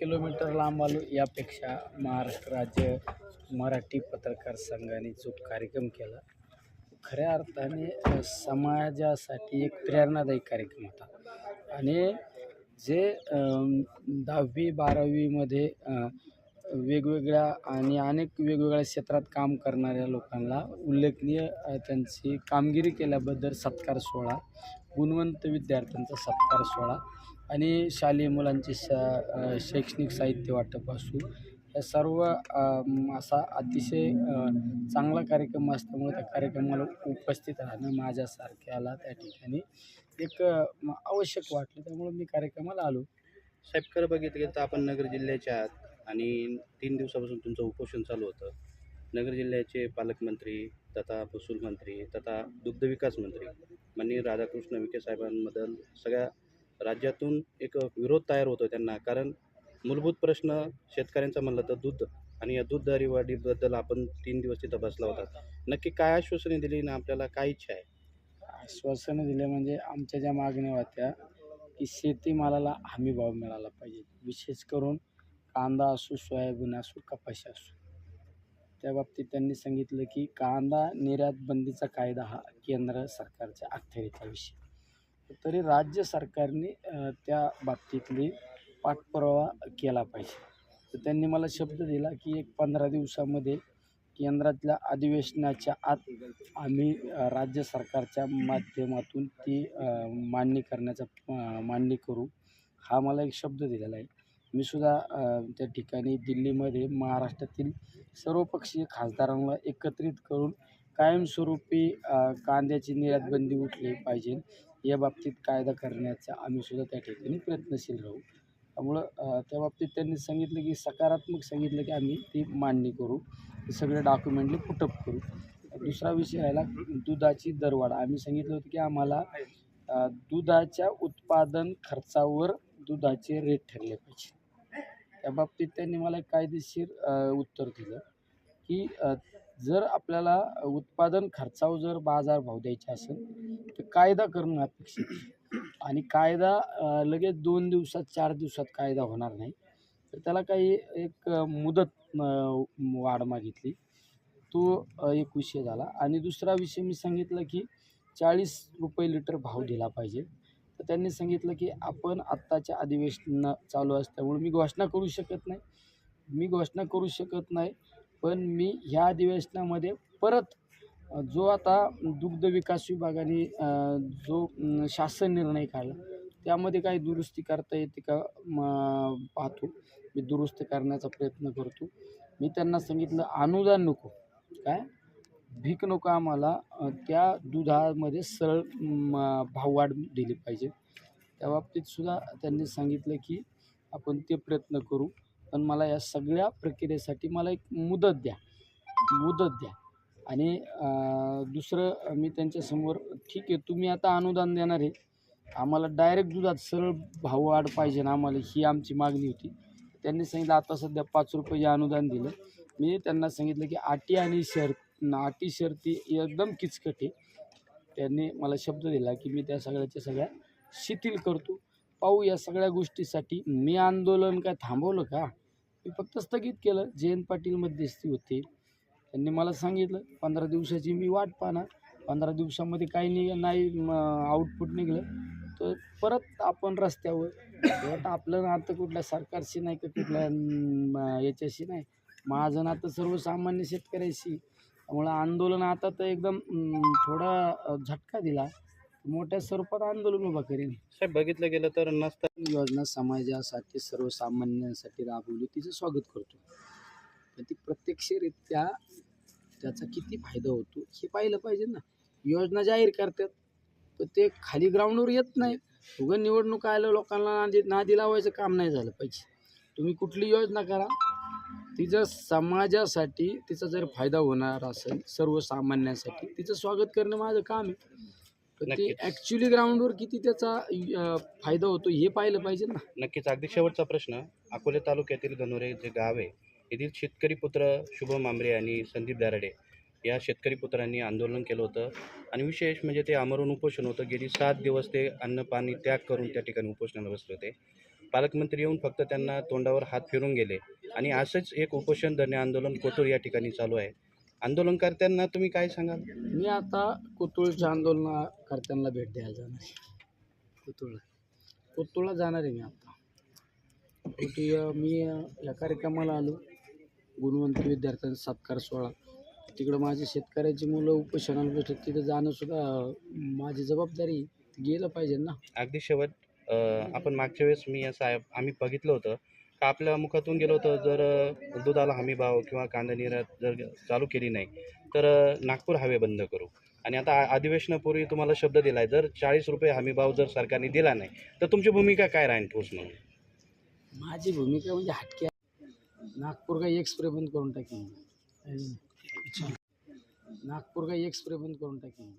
Kilometre लांब आलो. यापेक्षा महाराष्ट्र राज्य मराठी पत्रकार संघाने जो कार्यक्रम केला. खऱ्या अर्थाने समाजासाठी एक प्रेरणादायी कार्यक्रम होता. आणि जे दहावी बारावीमध्ये वेगवेगळ्या आणि अनेक वेगवेगळ्या क्षेत्रात काम करणाऱ्या लोकांना उल्लेखनीय त्यांची कामगिरी केल्याबद्दल सत्कार सोहळा गुणवंत विद्यार्थ्यांचा सत्कार सोहळा आणि शालेय मुलांचे शा शैक्षणिक साहित्य वाटप असू या सर्व असा अतिशय चांगला कार्यक्रम असल्यामुळे त्या कार्यक्रमाला उपस्थित राहणं माझ्यासारख्याला त्या ठिकाणी एक म- आवश्यक वाटलं. त्यामुळे मी कार्यक्रमाला आलो. साहेब खरं बघितलं तर आपण नगर जिल्ह्याच्या आहात आणि तीन दिवसापासून तुमचं उपोषण चालू होतं. नगर जिल्ह्याचे पालकमंत्री तथा महसूल मंत्री तथा दुग्धविकास मंत्री माननीय राधाकृष्ण विखे साहेबांबद्दल सगळ्या राज्यातून एक विरोध तयार होतो त्यांना. कारण मूलभूत प्रश्न शेतकऱ्यांचा म्हणलं तर दूध आणि या दूध दरीवाढीबद्दल आपण तीन दिवस तिथं बसला होता. नक्की काय आश्वासने दिली ना आपल्याला काय इच्छा आहे? आश्वासनं दिले म्हणजे आमच्या ज्या मागण्या होत्या की शेतीमालाला हमी भाव मिळाला पाहिजे. विशेष करून कांदा असो सोयाबीन असो कपाशी असो. त्या बाबतीत त्यांनी सांगितलं की कांदा निर्यात बंदीचा कायदा हा केंद्र सरकारच्या अखत्यारीचा विषय. तरी राज्य सरकारने त्या बाबतीतली पाठपुरावा केला पाहिजे. तर त्यांनी मला शब्द दिला की एक पंधरा दिवसामध्ये केंद्रातल्या अधिवेशनाच्या आत आम्ही राज्य सरकारच्या माध्यमातून ती मांडणी करण्याचा मांडणी करू. हा मला एक शब्द दिलेला आहे. मी सुद्धा त्या ठिकाणी दिल्लीमध्ये महाराष्ट्रातील सर्वपक्षीय खासदारांना एकत्रित करून कायमस्वरूपी कांद्याची निर्यात बंदी उठली पाहिजे. या बाबतीत कायदा करण्याचा आम्ही सुद्धा त्या ठिकाणी प्रयत्नशील राहू. त्यामुळं त्या बाबतीत त्यांनी सांगितलं की सकारात्मक सांगितलं की आम्ही ती मांडणी करू. सगळे डॉक्युमेंटले पुटअप करू. दुसरा विषय राहिला दुधाची दरवाढ. आम्ही सांगितलं होतं की आम्हाला दुधाच्या उत्पादन खर्चावर दुधाचे रेट ठरले पाहिजे. त्या बाबतीत त्यांनी मला एक कायदेशीर उत्तर दिलं की जर आपल्याला उत्पादन खर्चावर जर बाजारभाव द्यायचे असेल तर कायदा करणं अपेक्षित आहे. आणि कायदा अ, लगेच दोन दिवसात चार दिवसात कायदा होणार नाही. तर त्याला काही एक अ, मुदत अ, वाढ मागितली. तो अ, एक विषय झाला. आणि दुसरा विषय मी सांगितलं की चाळीस रुपये लिटर भाव दिला पाहिजे. तर त्यांनी सांगितलं की आपण आत्ताच्या अधिवेशन चालू असल्यामुळे मी घोषणा करू शकत नाही. मी घोषणा करू शकत नाही. पण मी ह्या अधिवेशनामध्ये परत जो आता दुग्ध विकास विभागाने जो शासन निर्णय काढला त्यामध्ये काही दुरुस्ती करता येते का? म, पाहतो. मी दुरुस्त करण्याचा प्रयत्न करतो. मी त्यांना सांगितलं अनुदान नको. काय? भीक नको आम्हाला. त्या दुधामध्ये सरळ भाववाढ दिली पाहिजे. त्या बाबतीत सुद्धा त्यांनी सांगितलं की आपण ते प्रयत्न करू. पण मला या सगळ्या प्रक्रियेसाठी मला एक मुदत द्या. मुदत द्या. आणि दुसरं मी त्यांच्यासमोर ठीक आहे तुम्ही आता अनुदान देणार आहे. आम्हाला डायरेक्ट दुधात सरळ भाववाढ पाहिजे ना आम्हाला ही आमची मागणी होती. त्यांनी सांगितलं आता सध्या पाच रुपये अनुदान दिलं. मी त्यांना सांगितलं की अटी आणि शर अटी शर्ती एकदम किचकट आहे. त्यांनी मला शब्द दिला की मी त्या सगळ्याच्या सगळ्या शिथिल करतो. पाहू या सगळ्या गोष्टीसाठी मी आंदोलन काय थांबवलं का? मी फक्त स्थगित केलं. जयंत पाटील मध्यस्थी होते. त्यांनी मला सांगितलं पंधरा दिवसाची मी वाट पाहणार. पंधरा दिवसामध्ये काही निघ नाही आउटपुट निघलं तर परत आपण रस्त्यावर शेवट आपलं नातं कुठल्या सरकारशी नाही का कुठल्या याच्याशी नाही. माझं नातं सर्वसामान्य शेतकऱ्याशी. त्यामुळं आंदोलन आता तर एकदम थोडा झटका दिला. मोठ्या स्वरूपात आंदोलन उभा करेन. साहेब बघितलं गेलं तर नसता. योजना समाजासाठी सर्वसामान्यांसाठी राबवली. तिचं स्वागत करतो. ती प्रत्यक्षरित्या त्याचा किती फायदा होतो हे पाहिलं पाहिजे ना. योजना जाहीर करतात पण ते खाली ग्राउंडवर येत नाही उगं निवडणूक आलं लोकांना नादी नादी लावायचं काम नाही झालं पाहिजे. तुम्ही कुठली योजना करा तिचं समाजासाठी तिचा जर फायदा होणार असेल सर्वसामान्यांसाठी तिचं स्वागत करणं माझं काम आहे. पण ते नक्कीच. ॲक्च्युली ग्राउंडवर किती त्याचा अं, फायदा होतो हे पाहिलं पाहिजे ना. नक्कीच. अगदी शेवटचा प्रश्न अकोले तालुक्यातील गणोरे जे गाव आहे येथील शेतकरी पुत्र शुभम आंबरे आणि संदीप दाराडे या शेतकरी पुत्रांनी आंदोलन केलं होतं. आणि विशेष म्हणजे ते आमरण उपोषण होतं. गेली सात दिवस ते अन्न पाणी त्याग करून त्या ठिकाणी उपोषणाला बसले होते. पालकमंत्री येऊन फक्त त्यांना तोंडावर हात फिरून गेले. आणि असंच एक उपोषण धरणे आंदोलन कोथरूड या ठिकाणी चालू आहे. आंदोलनकर्त्यांना तुम्ही काय सांगाल? मी आता कोतुळच्या आंदोलनकर्त्यांना भेट द्यायला जाणार आहे. कोतुळला कोतुळला जाणार आहे मी आता. मी या कार्यक्रमाला आलो. गुणवंत विद्यार्थ्यांचा सत्कार सोहळा. तिकडं माझी शेतकऱ्याची मुलं उपोषणाला भेटत तिथं जाणं सुद्धा अं, माझी जबाबदारी. गेलं पाहिजे ना. अगदी शेवट अ, आपण मागच्या वेळेस मी असं आहे- आम्ही बघितलं होतं का आपल्या मुखातून गेलो होतं जर अ, दुधाला हमी भाव किंवा कांदा निर्यात जर चालू केली नाही तर अ, नागपूर हवे बंद करू. आणि आता आ- अधिवेशनापूर्वी तुम्हाला शब्द दिला आहे जर चाळीस रुपये हमी भाव जर सरकारने दिला नाही तर तुमची भूमिका काय राहील ठोस म्हणून? माझी भूमिका म्हणजे हटके नागपूर काही एक्सप्रे बंद करून टाकेन. नागपूर काही एक्सप्रे बंद करून टाकेन.